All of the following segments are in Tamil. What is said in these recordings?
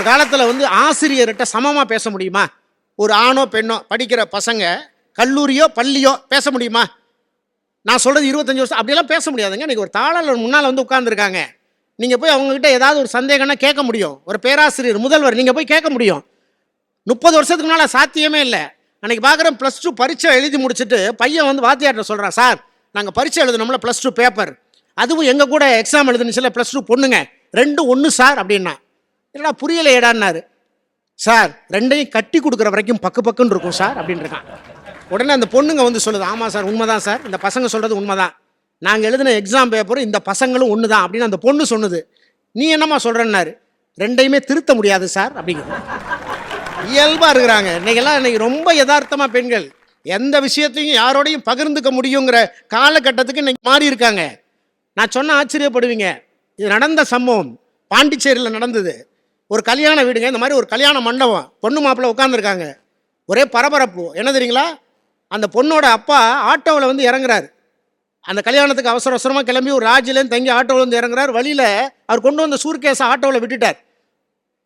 ஒரு காலத்தில் வந்து ஆசிரியர்கிட்ட சமமாக பேச முடியுமா? ஒரு ஆணோ பெண்ணோ படிக்கிற பசங்க கல்லூரியோ பள்ளியோ பேச முடியுமா? நான் சொல்கிறது இருபத்தஞ்சி வருஷம் அப்படியெல்லாம் பேச முடியாதுங்க. இன்றைக்கி ஒரு தாளாளர் முன்னால் வந்து உட்காந்துருக்காங்க நீங்கள் போய் அவங்ககிட்ட ஏதாவது ஒரு சந்தேகம்னா கேட்க முடியும். ஒரு பேராசிரியர் முதல்வர் நீங்கள் போய் கேட்க முடியும். முப்பது வருஷத்துக்கு முன்னால் சாத்தியமே இல்லை. அன்றைக்கி பார்க்குறேன் ப்ளஸ் டூ பரீட்சை எழுதி முடிச்சுட்டு பையன் வந்து வாத்தியார்ட்ட சொல்கிறான் சார் நாங்கள் பரீட்சை எழுதணும்ல ப்ளஸ் டூ பேப்பர் அதுவும் எங்கள் கூட எக்ஸாம் எழுதுனுச்சுல ப்ளஸ் டூ பொண்ணுங்க. ரெண்டும் ஒன்று சார் அப்படின்னா. என்னடா புரியலையேடான்னாரு. சார் ரெண்டையும் கட்டி கொடுக்குற வரைக்கும் பக்கு பக்குன்னு இருக்கும் சார் அப்படின்றான் உடனே அந்த பொண்ணுங்க வந்து சொல்லுது ஆமாம் சார் உண்மைதான் சார். இந்த பசங்க சொல்கிறது உண்மைதான். நாங்கள் எழுதின எக்ஸாம் பேப்பரும் இந்த பசங்களும் ஒன்று தான் அப்படின்னு அந்த பொண்ணு சொன்னது. நீ என்னம்மா சொல்கிறேன்னாரு ரெண்டையுமே திருத்த முடியாது சார் அப்படிங்கிறது. இயல்பாக இருக்கிறாங்க. இன்றைக்கெல்லாம் இன்னைக்கு ரொம்ப யதார்த்தமாக பெண்கள். எந்த விஷயத்தையும் யாரோடையும் பகிர்ந்துக்க முடியுங்கிற காலகட்டத்துக்கு இன்னைக்கு மாறி இருக்காங்க. நான் சொன்ன ஆச்சரியப்படுவீங்க. இது நடந்த சம்பவம். பாண்டிச்சேரியில் நடந்தது. ஒரு கல்யாண வீடுங்க இந்த மாதிரி ஒரு கல்யாண மண்டபம். பொண்ணு மாப்பிள்ளை உட்காந்துருக்காங்க ஒரே பரபரப்பு. என்ன தெரியுங்களா? அந்த பொண்ணோட அப்பா ஆட்டோவில் வந்து இறங்குறாரு. அந்த கல்யாணத்துக்கு அவசர அவசரமாக கிளம்பி ஒரு ராஜிலேருந்து தங்கி ஆட்டோவில் வந்து இறங்குறாரு. வழியில் அவர் கொண்டு வந்த சூர்கேஸை ஆட்டோவில் விட்டுட்டார்.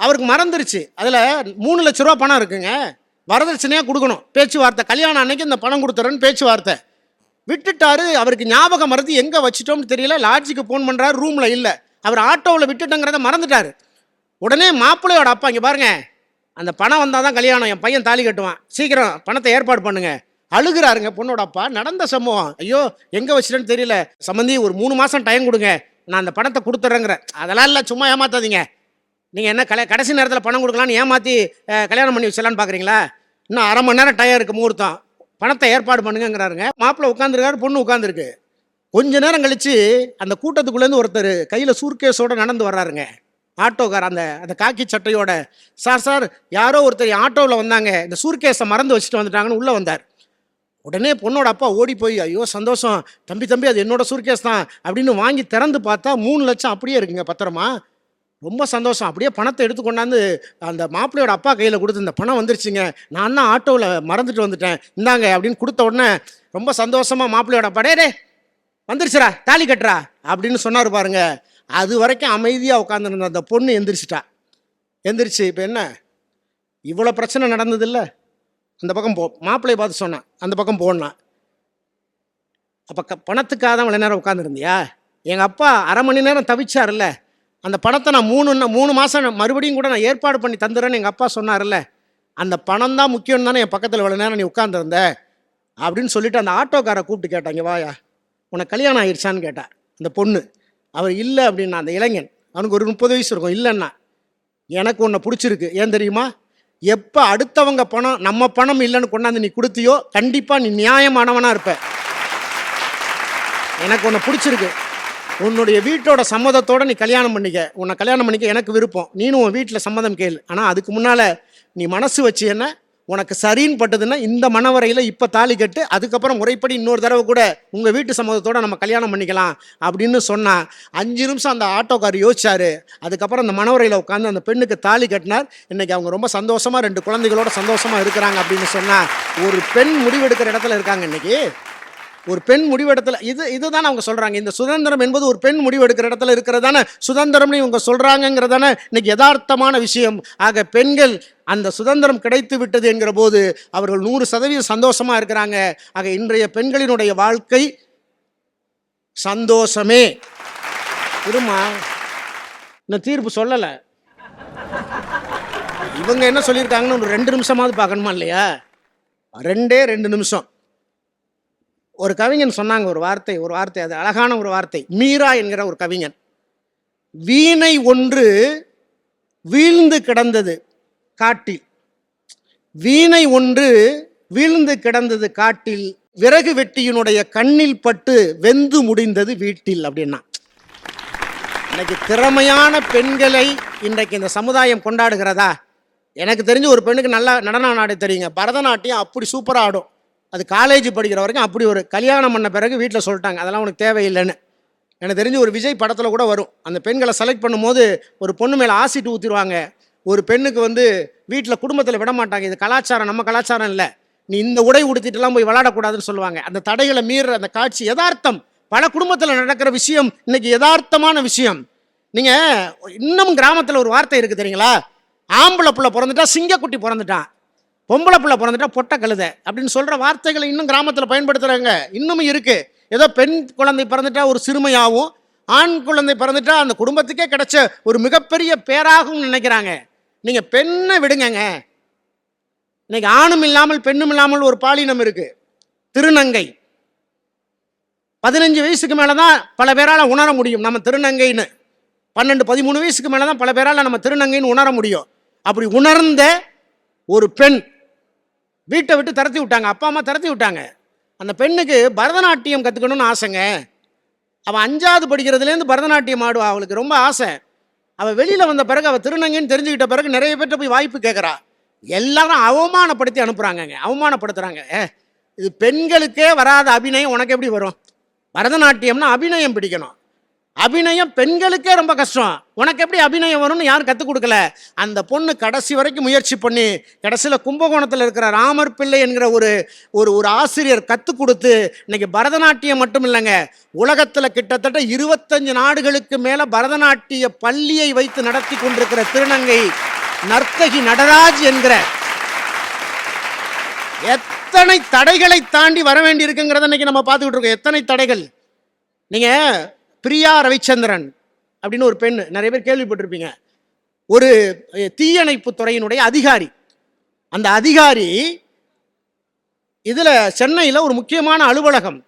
அவருக்கு மறந்துருச்சு. அதில் மூணு லட்ச ரூபா பணம் இருக்குங்க. வரதட்சணையாக கொடுக்கணும். பேச்சுவார்த்தை. கல்யாணம் அன்னைக்கு இந்த பணம் கொடுத்துறேன்னு பேச்சுவார்த்தை. விட்டுட்டாரு. அவருக்கு ஞாபகம் மறந்து எங்கே வச்சிட்டோம்னு தெரியல. லாட்ஜுக்கு ஃபோன் பண்ணுறாரு ரூமில் இல்லை. அவர் ஆட்டோவில் விட்டுட்டேங்கிறத மறந்துட்டார். உடனே மாப்பிள்ளையோட அப்பா இங்கே பாருங்க. அந்த பணம் வந்தால் தான் கல்யாணம் என் பையன் தாலி கட்டுவான். சீக்கிரம் பணத்தை ஏற்பாடு பண்ணுங்க. அழுகிறாருங்க பொண்ணோட அப்பா. நடந்த சம்பவம். ஐயோ எங்கே வச்சிட்டேன்னு தெரியல. சம்மந்தி ஒரு மூணு மாதம் டைம் கொடுங்க. நான் அந்த பணத்தை கொடுத்துட்றேங்கிற அதெல்லாம் இல்லை சும்மா ஏமாத்தாதீங்க. நீங்கள் என்ன கலை கடைசி நேரத்தில் பணம் கொடுக்கலான்னு ஏமாற்றி கல்யாணம் பண்ணி வச்சிடலான்னு பார்க்குறீங்களா இன்னும் அரை மணி நேரம் டயம் இருக்குது முகூர்த்தம். பணத்தை ஏற்பாடு பண்ணுங்கங்கிறாருங்க. மாப்பிள்ளை உட்காந்துருக்காரு பொண்ணு உட்காந்துருக்கு கொஞ்ச நேரம் கழித்து அந்த கூட்டத்துக்குள்ளேருந்து ஒருத்தர் கையில் சூர்கேஸோடு நடந்து வர்றாருங்க. ஆட்டோக்கார் அந்த அந்த காக்கி சட்டையோட சார் சார் யாரோ ஒருத்தர் ஆட்டோவில் வந்தாங்க. இந்த சூர்கேஸை மறந்து வச்சுட்டு வந்துட்டாங்கன்னு உள்ளே வந்தார். உடனே பொண்ணோட அப்பா ஓடி போய் ஐயோ சந்தோஷம். தம்பி தம்பி அது என்னோட சூர்கேஸ் தான். அப்படின்னு வாங்கி திறந்து பார்த்தா மூணு லட்சம் அப்படியே இருக்குங்க பத்திரமா. ரொம்ப சந்தோஷம். அப்படியே பணத்தை எடுத்து கொண்டாந்து அந்த மாப்பிள்ளையோட அப்பா கையில் கொடுத்து இந்த பணம் வந்துருச்சுங்க. நான் தான் ஆட்டோவில் மறந்துட்டு வந்துட்டேன். இந்தாங்க அப்படின்னு கொடுத்த உடனே ரொம்ப சந்தோஷமா மாப்பிள்ளையோட அப்பா டே டே தாலி கட்டுறா அப்படின்னு சொன்னார் பாருங்க. அது வரைக்கும் அமைதியாக உட்காந்துருந்த அந்த பொண்ணு எந்திரிச்சிட்டா. எந்திரிச்சு இப்போ என்ன? இவ்வளோ பிரச்சனை நடந்ததில்ல. அந்த பக்கம் போ. மாப்பிள்ளையை பார்த்து சொன்னேன் அந்த பக்கம் போனான். அப்போ க பணத்துக்காக தான் இவ்வளோ நேரம் உட்காந்துருந்தியா எங்கள் அப்பா அரை மணி நேரம் தவிச்சார்ல அந்த பணத்தை நான் மூணு மூணு மாதம் மறுபடியும் கூட நான் ஏற்பாடு பண்ணி தந்துடுறேன்னு எங்கள் அப்பா சொன்னார்ல அந்த பணம் தான் முக்கியம் தானே என் பக்கத்தில் இவ்வளோ நேரம் நீ உட்காந்துருந்த அப்படின்னு சொல்லிட்டு அந்த ஆட்டோக்காரை கூப்பிட்டு கேட்டாங்க வாயா. உனக்கு கல்யாணம் ஆயிடுச்சான்னு கேட்டா. அந்த பொண்ணு அவர் இல்லை அப்படின்னா அந்த இளைஞன் அவனுக்கு ஒரு முப்பது வயசு இருக்கும் இல்லைன்னா எனக்கு உன்னை பிடிச்சிருக்கு. ஏன் தெரியுமா? எப்போ அடுத்தவங்க பணம் நம்ம பணம் இல்லைன்னு கொண்டாந்து நீ கொடுத்தியோ கண்டிப்பாக நீ நியாயமானவனாக இருப்ப. எனக்கு உன்னை பிடிச்சிருக்கு. உன்னுடைய வீட்டோட சம்மதத்தோட நீ கல்யாணம் பண்ணிக்க. உன்னை கல்யாணம் பண்ணிக்க எனக்கு விருப்பம். நீனும் உன் வீட்டில் சம்மதம் கேள். ஆனால் அதுக்கு முன்னால் நீ மனசு வச்சு என்ன? உனக்கு சரின்னு பட்டதுன்னா இந்த மனவரையில் இப்போ தாலி கட்டு அதுக்கப்புறம் முறைப்படி இன்னொரு தடவை கூட உங்கள் வீட்டு சம்மதத்தோடு நம்ம கல்யாணம் பண்ணிக்கலாம் அப்படின்னு சொன்னால் அஞ்சு நிமிஷம் அந்த ஆட்டோக்கார் யோசிச்சாரு. அதுக்கப்புறம் அந்த மனவரையில் உட்காந்து அந்த பெண்ணுக்கு தாலி கட்டினார். இன்றைக்கி அவங்க ரொம்ப சந்தோஷமாக ரெண்டு குழந்தைகளோட சந்தோஷமாக இருக்கிறாங்க அப்படின்னு சொன்னால் ஒரு பெண் முடிவெடுக்கிற இடத்துல இருக்காங்க இன்னைக்கு. ஒரு பெண் முடிவெடுத்தல இது இதுதானே அவங்க சொல்கிறாங்க இந்த சுதந்திரம் என்பது ஒரு பெண் முடிவெடுக்கிற இடத்துல இருக்கிறதான சுதந்திரம்னு இவங்க சொல்றாங்கங்கிறதான இன்னைக்கு யதார்த்தமான விஷயம். ஆக பெண்கள் அந்த சுதந்திரம் கிடைத்து விட்டது என்கிற போது அவர்கள் நூறு சதவீதம் சந்தோஷமாக இருக்கிறாங்க. ஆக இன்றைய பெண்களினுடைய வாழ்க்கை சந்தோஷமே. இருமா இந்த தீர்ப்பு சொல்லலை. இவங்க என்ன சொல்லியிருக்காங்கன்னு ஒரு ரெண்டு நிமிஷமாவது பார்க்கணுமா இல்லையா? ரெண்டே ரெண்டு நிமிஷம். ஒரு கவிஞன் சொன்னாங்க ஒரு வார்த்தை ஒரு வார்த்தை அது அழகான ஒரு வார்த்தை. மீரா என்கிற ஒரு கவிஞன். வீணை ஒன்று வீழ்ந்து கிடந்தது காட்டில். வீணை ஒன்று வீழ்ந்து கிடந்தது காட்டில். விறகு வெட்டியினுடைய கண்ணில் பட்டு வெந்து முடிந்தது வீட்டில் அப்படின்னா. இன்னைக்கு திறமையான பெண்களை இன்றைக்கு இந்த சமுதாயம் கொண்டாடுகிறதா? எனக்கு தெரிஞ்சு ஒரு பெண்ணுக்கு நல்லா நடனம் ஆட தெரியுங்க. பரதநாட்டியம் அப்படி சூப்பராக ஆடும். அது காலேஜ் படிக்கிற வரைக்கும் அப்படி ஒரு கல்யாணம் பண்ண பிறகு வீட்டில் சொல்லிட்டாங்க. அதெல்லாம் உனக்கு தேவையில்லைன்னு. எனக்கு தெரிஞ்சு ஒரு விஜய் படத்தில் கூட வரும். அந்த பெண்களை செலக்ட் பண்ணும்போது ஒரு பொண்ணு மேலே ஆசிட் ஊற்றிடுவாங்க ஒரு பெண்ணுக்கு வந்து வீட்டில் குடும்பத்தில் விட மாட்டாங்க. இது கலாச்சாரம் நம்ம கலாச்சாரம் இல்லை. நீ இந்த உடை உடுத்திட்டுலாம் போய் விளாடக்கூடாதுன்னு சொல்லுவாங்க. அந்த தடைகளை மீறுற அந்த காட்சி யதார்த்தம். பல குடும்பத்தில் நடக்கிற விஷயம் இன்னைக்கு யதார்த்தமான விஷயம். நீங்கள் இன்னும் கிராமத்தில் ஒரு வார்த்தை இருக்குது தெரியுங்களா? ஆம்பளை பிள்ளை பிறந்துட்டா சிங்கக்குட்டி பிறந்துட்டான் பொம்பளை பிள்ளை பிறந்துட்டா பொட்டை கழுத அப்படின்னு சொல்கிற வார்த்தைகளை இன்னும் கிராமத்தில் பயன்படுத்துகிறாங்க இன்னமும் இருக்குது ஏதோ பெண் குழந்தை பிறந்துட்டா ஒரு சிறுமையாகவும் ஆண் குழந்தை பிறந்துட்டா அந்த குடும்பத்துக்கே கிடைச்ச ஒரு மிகப்பெரிய பேராகவும் நினைக்கிறாங்க. நீங்கள் பெண்ணை விடுங்கங்க. இன்னைக்கு ஆணும் இல்லாமல் பெண்ணும் இல்லாமல் ஒரு பாலினம் இருக்குது திருநங்கை. பதினஞ்சு வயசுக்கு மேலே தான் பல பேரால் உணர முடியும் நம்ம திருநங்கைன்னு. பன்னெண்டு பதிமூணு வயசுக்கு மேலே தான் பல பேரால் நம்ம திருநங்கைன்னு உணர முடியும். அப்படி உணர்ந்த ஒரு பெண் வீட்டை விட்டு தரத்தி விட்டாங்க. அப்பா அம்மா தரத்தி விட்டாங்க. அந்த பெண்ணுக்கு பரதநாட்டியம் கற்றுக்கணும்னு ஆசைங்க. அவள் அஞ்சாவது படிக்கிறதுலேருந்து பரதநாட்டியம் ஆடுவா. அவளுக்கு ரொம்ப ஆசை. அவள் வெளியில் வந்த பிறகு அவள் திருநங்கைன்னு தெரிஞ்சுக்கிட்ட பிறகு நிறைய பேர்கிட்ட போய் வாய்ப்பு கேட்குறா எல்லாரும் அவமானப்படுத்தி அனுப்புகிறாங்கங்க அவமானப்படுத்துகிறாங்க ஏ, இது பெண்களுக்கே வராத அபிநயம் உனக்கு எப்படி வரும்? பரதநாட்டியம்னா அபிநயம் பிடிக்கணும். அபிநயம் பெண்களுக்கே ரொம்ப கஷ்டம். உனக்கு எப்படி அபிநயம் வரும்னு யாரும் கற்றுக் கொடுக்கல. அந்த பொண்ணு கடைசி வரைக்கும் முயற்சி பண்ணி கடைசியில் கும்பகோணத்தில் இருக்கிற ராமர் பிள்ளை என்கிற ஒரு ஒரு ஒரு ஆசிரியர் கற்றுக் கொடுத்து இன்னைக்கு பரதநாட்டியம் மட்டும் இல்லைங்க. உலகத்தில் கிட்டத்தட்ட இருபத்தஞ்சு நாடுகளுக்கு மேலே பரதநாட்டிய பள்ளியை வைத்து நடத்தி கொண்டிருக்கிற திருநங்கை நர்த்தகி நடராஜ் என்கிற. எத்தனை தடைகளை தாண்டி வர வேண்டி இருக்குங்கிறத இன்னைக்கு நம்ம பார்த்துக்கிட்டு இருக்கோம். எத்தனை தடைகள்? நீங்கள் பிரியா ரவிச்சந்திரன் அப்படின்னு ஒரு பெண் நிறைய பேர் கேள்விப்பட்டிருப்பீங்க. ஒரு தீயணைப்பு துறையினுடைய அதிகாரி. அந்த அதிகாரி இதில் சென்னையில் ஒரு முக்கியமான அலுவலகம்.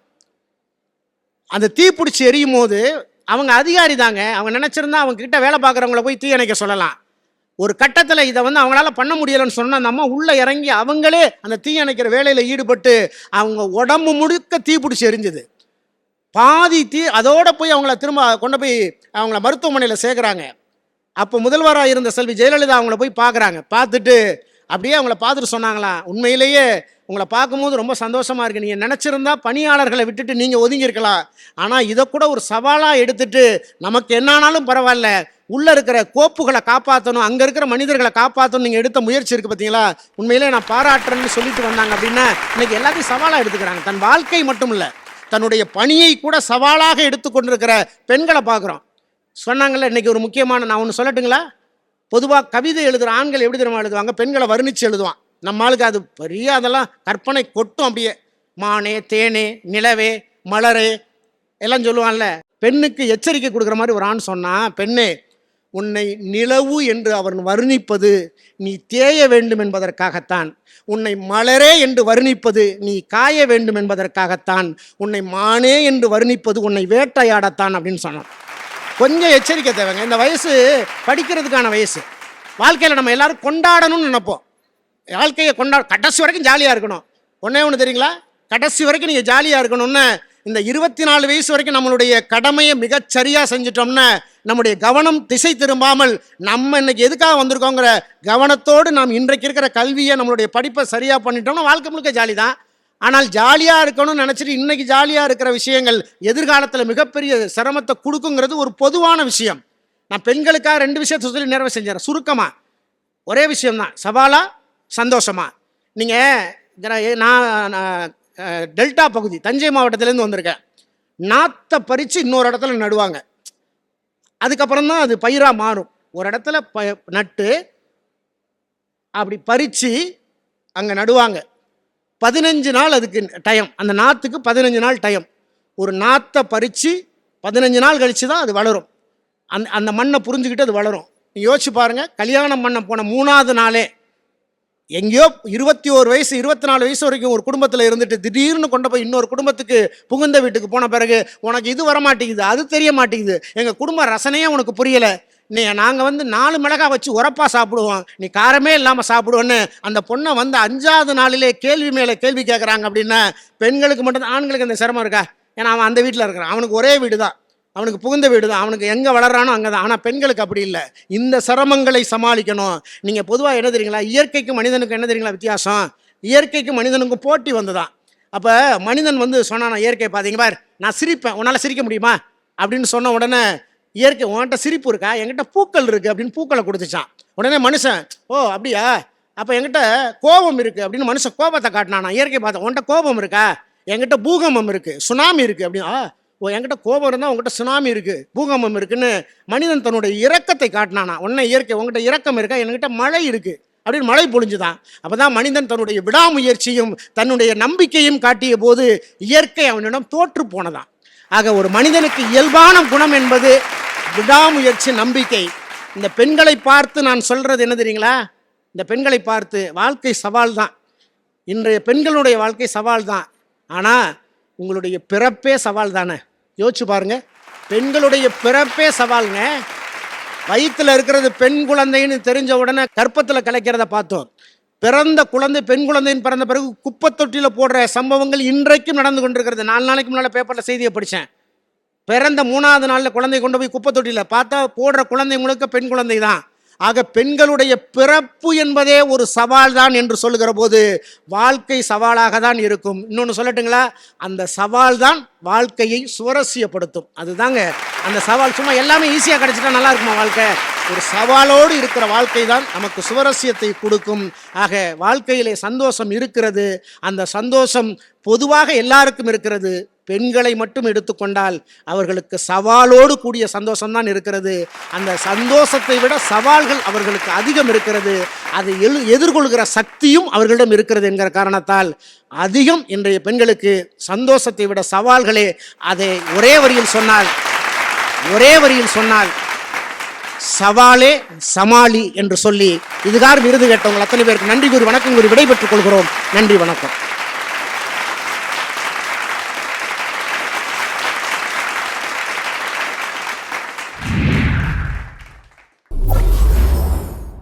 அந்த தீப்பிடிச்சி எரியும் போது அவங்க அதிகாரி தாங்க. அவங்க நினச்சிருந்தா அவங்க கிட்ட வேலை பார்க்குறவங்கள போய் தீயணைக்க சொல்லலாம். ஒரு கட்டத்தில் இதை வந்து அவங்களால பண்ண முடியலைன்னு சொன்னால் அந்த அம்மா உள்ளே இறங்கி அவங்களே அந்த தீயணைக்கிற வேலையில் ஈடுபட்டு அவங்க உடம்பு முழுக்க தீப்பிடிச்சி எரிஞ்சுது. பாதி தீ அதோடு போய் அவங்கள திரும்ப கொண்டு போய் அவங்கள மருத்துவமனையில் சேர்க்குறாங்க. அப்போ முதல்வராக இருந்த செல்வி ஜெயலலிதா அவங்கள போய் பார்க்குறாங்க பார்த்துட்டு அப்படியே அவங்கள பார்த்துட்டு சொன்னாங்களாம் உண்மையிலேயே உங்களை பார்க்கும்போது ரொம்ப சந்தோஷமாக இருக்குது நீங்கள் நினச்சிருந்தா பணியாளர்களை விட்டுட்டு நீங்கள் ஒதுங்கியிருக்கலாம். ஆனால் இதை கூட ஒரு சவாலாக எடுத்துட்டு நமக்கு என்னானாலும் பரவாயில்ல. உள்ளே இருக்கிற கோப்புகளை காப்பாற்றணும் அங்கே இருக்கிற மனிதர்களை காப்பாற்றணும் நீங்கள் எடுத்த முயற்சி இருக்குது பார்த்தீங்களா உண்மையிலே நான் பாராட்டுறேன்னு சொல்லிட்டு வந்தாங்க அப்படின்னா இன்றைக்கி எல்லாத்தையும் சவாலாக எடுத்துக்கிறாங்க. தன் வாழ்க்கை மட்டும் இல்லை தன்னுடைய பணியை கூட சவாலாக எடுத்துக்கொண்டிருக்கிற பெண்களை பார்க்குறோம். சொன்னாங்கள்ல இன்னைக்கு ஒரு முக்கியமான நான் ஒன்று சொல்லட்டுங்களா? பொதுவாக கவிதை எழுதுகிற ஆண்கள் எப்படி தெரியுமா எழுதுவாங்க? பெண்களை வர்ணித்து எழுதுவான். நம்ம ஆளுக்கு அது பெரிய அதெல்லாம் கற்பனை கொட்டும் அப்படியே. மானே தேனே நிலவே மலரே எல்லாம் சொல்லுவான்ல. பெண்ணுக்கு எச்சரிக்கை கொடுக்குற மாதிரி ஒரு ஆண் சொன்னால் பெண்ணே உன்னை நிலவு என்று அவன் வர்ணிப்பது நீ தேய வேண்டும் என்பதற்காகத்தான். உன்னை மலரே என்று வர்ணிப்பது நீ காய வேண்டும் என்பதற்காகத்தான். உன்னை மானே என்று வர்ணிப்பது உன்னை வேட்டையாடத்தான் அப்படின்னு சொன்னான். கொஞ்சம் எச்சரிக்கை தேவைங்க. இந்த வயசு படிக்கிறதுக்கான வயசு. வாழ்க்கையில் நம்ம எல்லாரும் கொண்டாடணும்னு நினைப்போம். வாழ்க்கையை கொண்டாட கடைசி வரைக்கும் ஜாலியாக இருக்கணும். ஒன்றே ஒன்று தெரியுங்களா? கடைசி வரைக்கும் நீங்கள் ஜாலியாக இருக்கணும்னு இந்த இருபத்தி நாலு வயசு வரைக்கும் நம்மளுடைய கடமையை மிகச்சரியாக செஞ்சிட்டோம்னா நம்முடைய கவனம் திசை திரும்பாமல் நம்ம இன்னைக்கு எதுக்காக வந்திருக்கோங்கிற கவனத்தோடு நாம் இன்றைக்கு இருக்கிற கல்வியை நம்மளுடைய படிப்பை சரியாக பண்ணிட்டோம்னா வாழ்க்கை முழுக்க ஜாலி தான் ஆனால் ஜாலியாக இருக்கணும்னு நினச்சிட்டு இன்றைக்கி ஜாலியாக இருக்கிற விஷயங்கள் எதிர்காலத்தில் மிகப்பெரிய சிரமத்தை கொடுக்குங்கிறது ஒரு பொதுவான விஷயம். நான் பெண்களுக்காக ரெண்டு விஷயத்தை சொல்லி நிறைவு செஞ்சேன் சுருக்கமாக ஒரே விஷயம்தான். சவாலாக சந்தோஷமாக நீங்கள் நான் நான், டெல்டா பகுதி தஞ்சை மாவட்டத்திலேருந்து வந்திருக்கேன். நாற்றை பறித்து இன்னொரு இடத்துல நடுவாங்க. அதுக்கப்புறம் தான் அது பயிராக மாறும். ஒரு இடத்துல ப நட்டு அப்படி பறித்து அங்கே நடுவாங்க. பதினஞ்சு நாள் அதுக்கு டைம் அந்த நாற்றுக்கு பதினஞ்சு நாள் டைம் ஒரு நாற்றை பறித்து பதினஞ்சு நாள் கழித்து தான் அது வளரும். அந்த அந்த மண்ணை புரிஞ்சுக்கிட்டு அது வளரும். நீ யோசிச்சு பாருங்கள் கல்யாணம் பண்ண போன மூணாவது நாளே எங்கேயோ இருபத்தி ஓரு வயசு இருபத்தி நாலு வயசு வரைக்கும் ஒரு குடும்பத்தில் இருந்துட்டு திடீர்னு கொண்டு போய் இன்னொரு குடும்பத்துக்கு புகுந்த வீட்டுக்கு போன பிறகு உனக்கு இது வர மாட்டேங்குது அது தெரிய மாட்டேங்குது. எங்கள் குடும்ப ரசனையே உனக்கு புரியலை. நீ நாங்கள் வந்து நாலு மிளகா வச்சு உரப்பாக சாப்பிடுவோம். நீ காரமே இல்லாமல் சாப்பிடுவோன்னு அந்த பொண்ணை வந்து அஞ்சாவது நாளிலே கேள்வி மேலே கேள்வி கேட்குறாங்க அப்படின்னா பெண்களுக்கு மட்டும் ஆண்களுக்கு அந்த சிரமம் இருக்கா? ஏன்னா அவன் அந்த வீட்டில் இருக்கிறான். அவனுக்கு ஒரே வீடு தான் அவனுக்கு புகுந்த வீடு தான். அவனுக்கு எங்கே வளர்றானோ அங்கே தான் ஆனால் பெண்களுக்கு அப்படி இல்லை. இந்த சிரமங்களை சமாளிக்கணும். நீங்கள் பொதுவாக என்ன தெரியுங்களா? இயற்கைக்கும் மனிதனுக்கும் என்ன தெரியுங்களா வித்தியாசம்? இயற்கைக்கும் மனிதனுக்கும் போட்டி வந்துதான். அப்போ மனிதன் வந்து சொன்னான் இயற்கை பார்த்தீங்க பார் நான் சிரிப்பேன். உன்னால் சிரிக்க முடியுமா? அப்படின்னு சொன்ன உடனே இயற்கை உன்கிட்ட சிரிப்பு இருக்கா? என்கிட்ட பூக்கள் இருக்குது அப்படின்னு பூக்களை கொடுத்துச்சான். உடனே மனுஷன் ஓ அப்படியா? அப்போ என்கிட்ட கோபம் இருக்குது அப்படின்னு மனுஷன் கோபத்தை காட்டினானா. இயற்கை பார்த்தேன். உன்கிட்ட கோபம் இருக்கா? என்கிட்ட பூகம்பம் இருக்குது சுனாமி இருக்குது அப்படின்னு ஆ என்கிட்ட கோபம் இருந்தால் உங்ககிட்ட சுனாமி இருக்குது பூகம்பம் இருக்குன்னு மனிதன் தன்னுடைய இரக்கத்தை காட்டினானா? உன்னை இயற்கை உங்ககிட்ட இரக்கம் இருக்கா? என்கிட்ட மழை இருக்குது அப்படின்னு மழை பொழிஞ்சுதான். அப்பதான் மனிதன் தன்னுடைய விடாமுயற்சியும் தன்னுடைய நம்பிக்கையும் காட்டிய போது இயற்கை அவனிடம் தோற்று போனதான் ஆக ஒரு மனிதனுக்கு இயல்பான குணம் என்பது விடாமுயற்சி நம்பிக்கை. இந்த பெண்களை பார்த்து நான் சொல்கிறது என்ன தெரியுங்களா? இந்த பெண்களை பார்த்து வாழ்க்கை சவால் தான் இன்றைய பெண்களுடைய வாழ்க்கை சவால் தான் ஆனால் உங்களுடைய பிறப்பே சவால் தானே யோசிச்சு பாருங்க. பெண்களுடைய பிறப்பே சவாலுங்க. வயிற்றில் இருக்கிறது பெண் குழந்தைன்னு தெரிஞ்ச உடனே கற்பத்தில் கலைக்கிறத பார்த்தோம். பிறந்த குழந்தை பெண் குழந்தைன்னு பிறந்த பிறகு குப்பை தொட்டியில் போடுற சம்பவங்கள் இன்றைக்கும் நடந்து கொண்டிருக்கிறது. நாலு நாளைக்கு முன்னால் பேப்பரில் செய்தியை படித்தேன் பிறந்த மூணாவது நாளில் குழந்தை கொண்டு போய் குப்பை தொட்டியில் பார்த்தா போடுற குழந்தை முழுக்க பெண் குழந்தை தான் ஆக பெண்களுடைய பிறப்பு என்பதே ஒரு சவால் தான் என்று சொல்லுகிற போது வாழ்க்கை சவாலாக தான் இருக்கும். இன்னொன்று சொல்லட்டுங்களா? அந்த சவால் தான் வாழ்க்கையை சுவரசியப்படுத்தும் அதுதாங்க. அந்த சவால் சும்மா எல்லாமே ஈஸியாக கிடைச்சிட்டா நல்லா இருக்குமா வாழ்க்கை? ஒரு சவாலோடு இருக்கிற வாழ்க்கை தான் நமக்கு சுவரசியத்தை கொடுக்கும். ஆக வாழ்க்கையிலே சந்தோஷம் இருக்கிறது. அந்த சந்தோஷம் பொதுவாக எல்லாருக்கும் இருக்கிறது. பெண்களை மட்டும் எடுத்துக்கொண்டால் அவர்களுக்கு சவாலோடு கூடிய சந்தோஷம்தான் இருக்கிறது. அந்த சந்தோஷத்தை விட சவால்கள் அவர்களுக்கு அதிகம் இருக்கிறது. அதை எழு எதிர்கொள்கிற சக்தியும் அவர்களிடம் இருக்கிறது என்கிற காரணத்தால் அதிகம் இன்றைய பெண்களுக்கு சந்தோஷத்தை விட சவால்களே அதை ஒரே வரியில் சொன்னால் ஒரே வரியில் சொன்னால் சவாலே சமாளி என்று சொல்லி இதுகார் விருது கேட்டவங்க அத்தனை பேருக்கு நன்றி கூறி வணக்கம் கூறி விடைபெற்றுக் கொள்கிறோம். நன்றி வணக்கம்.